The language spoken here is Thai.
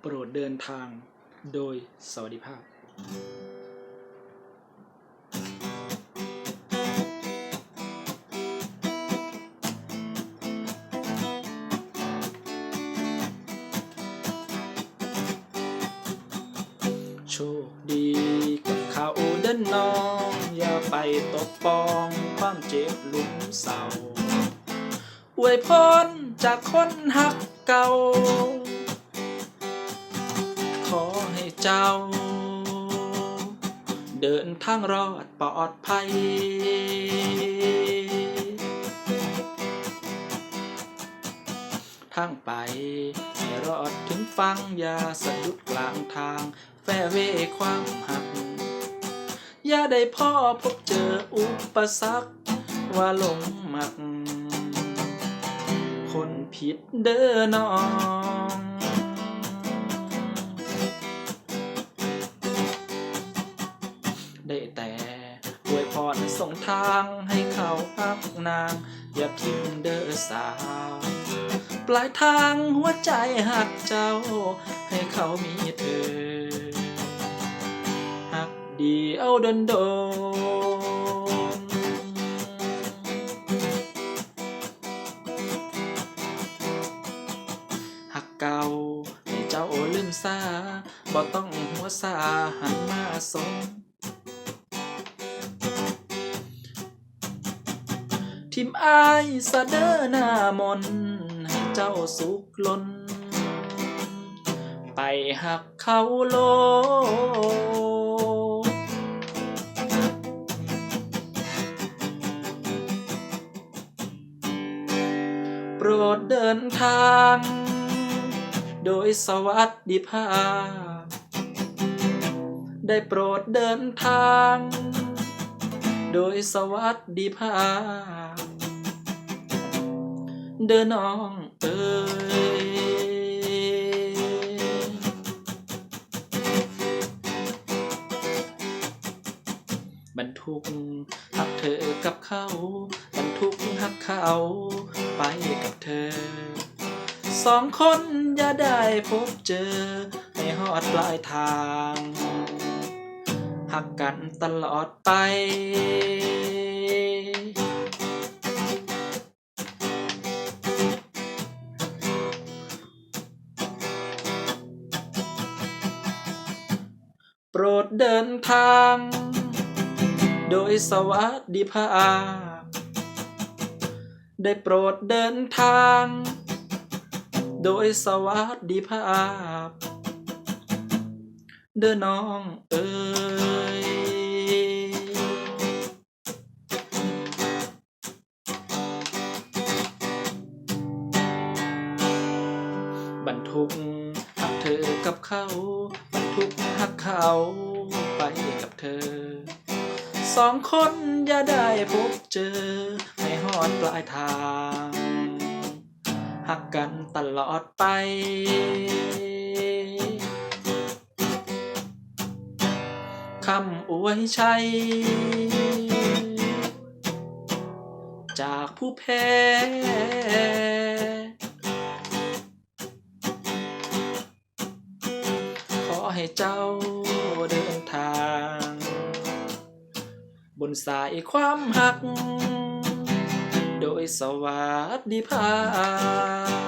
โปรดเดินทางโดยสวัสดิภาพโชคดีกับเขาเดินน้อง อย่าไปตกปองความเจ็บหลุมเศร้าอวยพรจากคนหักเก่า ขอให้เจ้า เดินทางรอดปลอดภัย ทางไปให้รอดถึงฟังอย่าสะดุดกลางทาง แฟเวความหัก อย่าได้พ่อพบเจออุปสรรคว่าหลงหมัก คนผิดเด้อน้อง ส่งทางให้เขาพักนาง อย่าทิ้งเด้อสาว ปลายทางหัวใจหักเจ้า ให้เขามีเธอ หักเดียวโดนโดนหักเก่าให้เจ้าลืมซาบ่ต้องหัวซาหันมาสน ทิมอายสะเดอหน้ามนให้เจ้าสุขล้นไปหักเขาโลโปรดเดินทาง โดยสวัสดิภาพได้โปรดเดินทาง โดยสวัสดิภาพเดินน้องเอ้ยบรรทุกหักเธอกับเขาบรรทุกหักเขาไปกับเธอ สองคนอย่าได้พบเจอ ให้หอดปลายทาง หักกันตลอดไป โปรดเดินทาง โดยสวัสดิภาพ ได้โปรดเดินทาง โดยสวัสดิภาพ เดินน้องเอ้ย บรรทุกหักเธอกับเขาบรรทุกหักเขาไปกับเธอ สองคนอย่าได้พบเจอให้หอดปลายทางหักกันตลอดไปคำอวยชัย จากผู้แพ้ เจ้าเดินทาง บนสายความหัก โดยสวัสดิภาพ